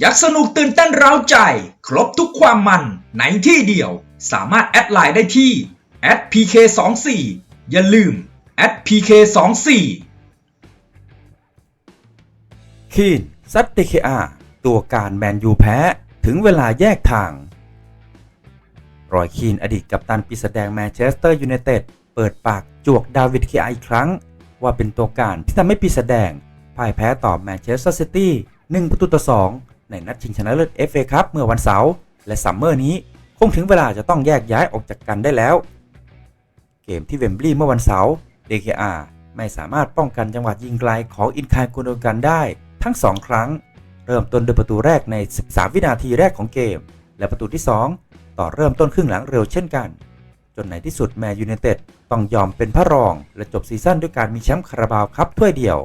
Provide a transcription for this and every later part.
อยากสนุกตื่นเต้นเร้าใจ ครบทุกความมันในที่เดียว สามารถแอดไลน์ได้ที่ @pk24 อย่าลืม @pk24 คีนซัด DKR ตัวการแมนยูแพ้ ถึงเวลาแยกทาง รอยคีนอดีตกัปตันปีศาจแดงแมนเชสเตอร์ยูไนเต็ดเปิดปากจวกดาวิดเคอาอีกครั้ง ว่าเป็นตัวการที่ทำให้ปีศาจแดงพ่ายแพ้ต่อแมนเชสเตอร์ซิตี้1ประตูต่อ2 ในนัดชิงชนะเลิศ FA คัพเมื่อวันเสาร์และซัมเมอร์นี้คงถึงเวลาจะต้องแยกย้ายออกจากกันได้แล้ว เกมที่เวมบลีย์เมื่อวันเสาร์ DKR ไม่สามารถป้องกันจังหวะยิงไกลของอินคายกุนโดกันได้ทั้ง 2 ครั้ง เริ่มต้นด้วยประตูแรกใน 13 วินาทีแรกของเกม และประตูที่ 2 ต่อเริ่มต้นครึ่งหลังเร็วเช่นกัน จนในที่สุดแมนยูไนเต็ดต้องยอมเป็นพระรอง และจบซีซั่นด้วยการมีแชมป์คาราบาวครับถ้วยเดียว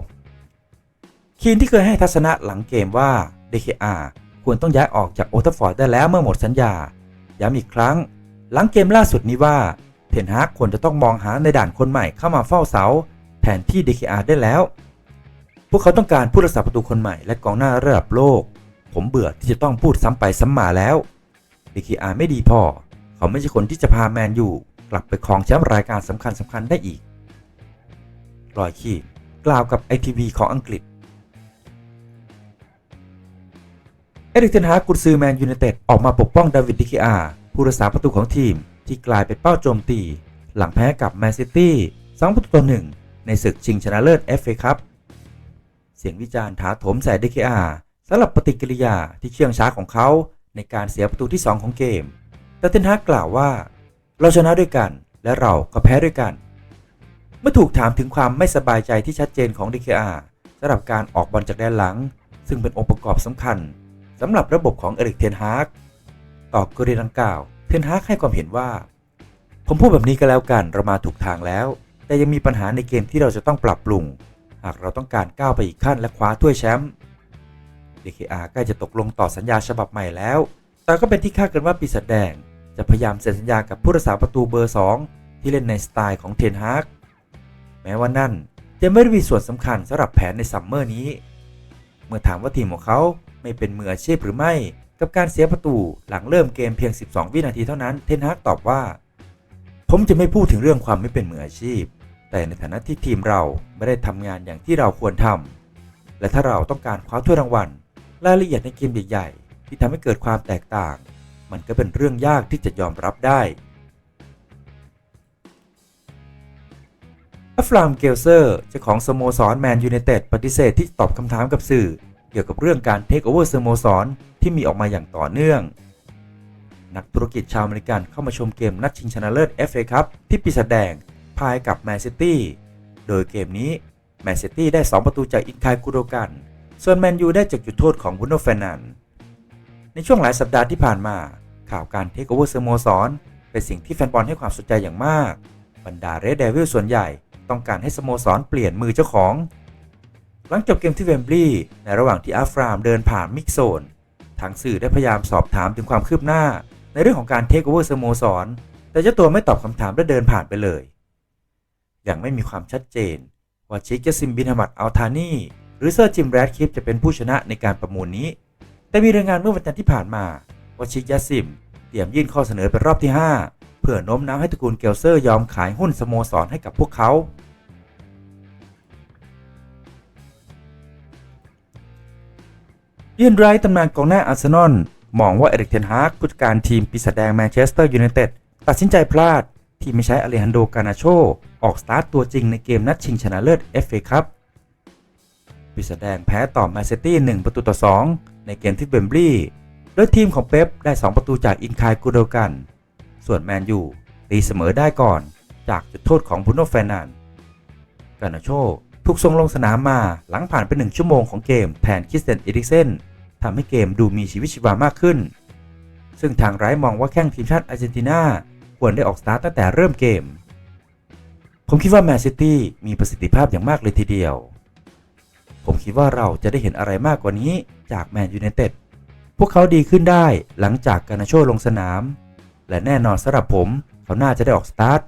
คีนที่เคยให้ทัศนะหลังเกมว่า DKR ควรต้องย้ายออกจากโอทัฟฟอร์ดได้แล้วเมื่อหมดสัญญา ย้ำอีกครั้ง หลังเกมล่าสุดนี้ว่าเทนฮากควรจะต้องมองหาในด่านคนใหม่เข้ามาเฝ้าเสา แทนที่ DKR ได้แล้ว พวกเขาต้องการผู้รักษาประตูคนใหม่และกองหน้าระดับโลก ผมเบื่อที่จะต้องพูดซ้ำไปซ้ำมาแล้ว DKR ไม่ดีพอ เขาไม่ใช่คนที่จะพาแมนยูกลับไปครองแชมป์รายการสำคัญสำคัญได้อีกรอยคีกล่าวกับ ITV ของอังกฤษ ริกเทนฮากกุนซือแมนยูไนเต็ดออกมาปกป้องดาวิดดิคิอาผู้รักษาประตูของทีมที่กลายเป็นเป้าโจมตี หลังแพ้กับแมนซิตี้2ประตูต่อ1ในศึกชิงชนะเลิศ FA ครับเสียงวิจารณ์ถาโถมใส่ดิคิอาสำหรับปฏิกิริยาที่เชื่องช้าของเขาในการเสียประตูที่ 2 ของเกม แต่เทนฮากกล่าวว่า เราชนะด้วยกันและเราก็แพ้ด้วยกัน เมื่อถูกถามถึงความไม่สบายใจที่ชัดเจนของดิคิอาสำหรับการออกบอลจากแดนหลัง ซึ่งเป็นองค์ประกอบสำคัญ สำหรับระบบของเอริกเทนฮาร์กต่อกรณีดังกล่าว เทนฮาร์กให้ความเห็นว่า ผมพูดแบบนี้ก็แล้วกันเรามาถูกทางแล้ว แต่ยังมีปัญหาในเกมที่เราจะต้องปรับปรุง หากเราต้องการก้าวไปอีกขั้นและคว้าถ้วยแชมป์ DKR ใกล้จะตกลงต่อสัญญาฉบับใหม่แล้ว แต่ก็เป็นที่คาดกันว่าปีศาจแดง จะพยายามเซ็นสัญญากับผู้รักษาประตูเบอร์ 2 ที่เล่นในสไตล์ของเทนฮาร์กแม้ว่านั่นจะไม่ได้มีส่วนสำคัญสำหรับแผนในซัมเมอร์นี้ เมื่อถามว่าทีมของเขา ไม่เป็นมืออาชีพหรือไม่ กับการเสียประตูหลังเริ่มเกมเพียง 12 วินาทีเท่านั้นเทนฮากตอบว่า ผมจะไม่พูดถึงเรื่องความไม่เป็นมืออาชีพ แต่ในฐานะที่ทีมเราไม่ได้ทำงานอย่างที่เราควรทำและถ้าเราต้องการคว้าถ้วยรางวัลรายละเอียดในเกมใหญ่ ๆ ที่ทำให้เกิดความแตกต่าง มันก็เป็นเรื่องยากที่จะยอมรับได้อัฟรามเกลเซอร์เจ้าของสโมสรแมนยูไนเต็ดปฏิเสธที่ตอบคำถามกับสื่อ กี่ยวกับเรื่องการเทคโอเวอร์สโมสรที่มีออกมาอย่างต่อเนื่อง นักธุรกิจชาวอเมริกันเข้ามาชมเกมนัดชิงชนะเลิศ FA คัพที่ปีศาจแดงพายกับแมนซิตี้โดยเกมนี้แมนซิตี้ได้ 2 ประตูจากอินคายกุโดกัน ส่วนแมนยูได้จากจุดโทษของบุนโนเฟนัน ในช่วงหลายสัปดาห์ที่ผ่านมา ข่าวการเทคโอเวอร์สโมสรเป็นสิ่งที่แฟนบอลให้ความสนใจอย่างมาก บรรดาเรดเดวิลส่วนใหญ่ต้องการให้สโมสรเปลี่ยนมือเจ้าของ หลังจบเกมที่เวมบลีย์ในระหว่างที่อัฟรามเดินผ่านมิกโซน ทางสื่อได้พยายามสอบถามถึงความคืบหน้า ในเรื่องของการเทคโอเวอร์สโมสร แต่เจ้าตัวไม่ตอบคำถามและเดินผ่านไปเลย ยังไม่มีความชัดเจน ว่าชิคยาซิมบินฮามัดอัลทานีหรือเซอร์จิมแรดคลิปจะเป็นผู้ชนะในการประมูลนี้ แต่มีรายงานเมื่อวันจันทร์ที่ผ่านมา ว่าชิคยาซิม เตรียมยื่นข้อเสนอเป็นรอบที่ 5 เพื่อโน้มน้าวให้ตระกูลเกลเซอร์ยอมขายหุ้นสโมสรให้กับพวกเขา เอียนไรตำนานกองหน้าอาร์เซนอลมองว่าเอริกเทนฮากผู้จัดการทีมปีศาจแดงแมนเชสเตอร์ยูไนเต็ดตัดสินใจพลาดที่ไม่ใช้อเลฮันโด กานาโช ออกสตาร์ตตัวจริงในเกมนัดชิงชนะเลิศ FA ครับปีศาจแดงแพ้ต่อแมนเชสเตอร์1ประตูต่อ 2 ในเกมที่เบมบลีย์โดยทีมของเป๊ปได้ 2 ประตูจากอินคายกูโดกัน ส่วนแมนยูตีเสมอได้ก่อนจากจุดโทษของบุนโนแฟนัน กานาโชถูกส่งลงสนามมาหลังผ่านไป 1 ชั่วโมงของเกมแทนคริสเตนเอริกเซน ทำให้เกมดูมีชีวิตชีวามากขึ้น ซึ่งทางไร้มองว่าแข้งทีมชาติอาร์เจนตินาควรได้ออกสตาร์ตตั้งแต่เริ่มเกม ผมคิดว่าแมนซิตี้มีประสิทธิภาพอย่างมากเลยทีเดียว ผมคิดว่าเราจะได้เห็นอะไรมากกว่านี้จากแมนยูไนเต็ด พวกเขาดีขึ้นได้หลังจากการนาโชลงสนาม และแน่นอนสำหรับผมเขาน่าจะได้ออกสตาร์ท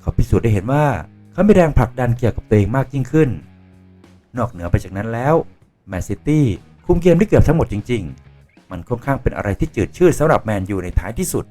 เขาพิสูจน์ได้เห็นว่าเขามีแรงผลักดันเกี่ยวกับตัวเองมากยิ่งขึ้น นอกเหนือไปจากนั้นแล้วแมนซิตี้ คุมเกมได้เกือบทั้งหมดจริง ๆ มันค่อนข้างเป็นอะไรที่จืดชืดสำหรับแมนยูในท้ายที่สุด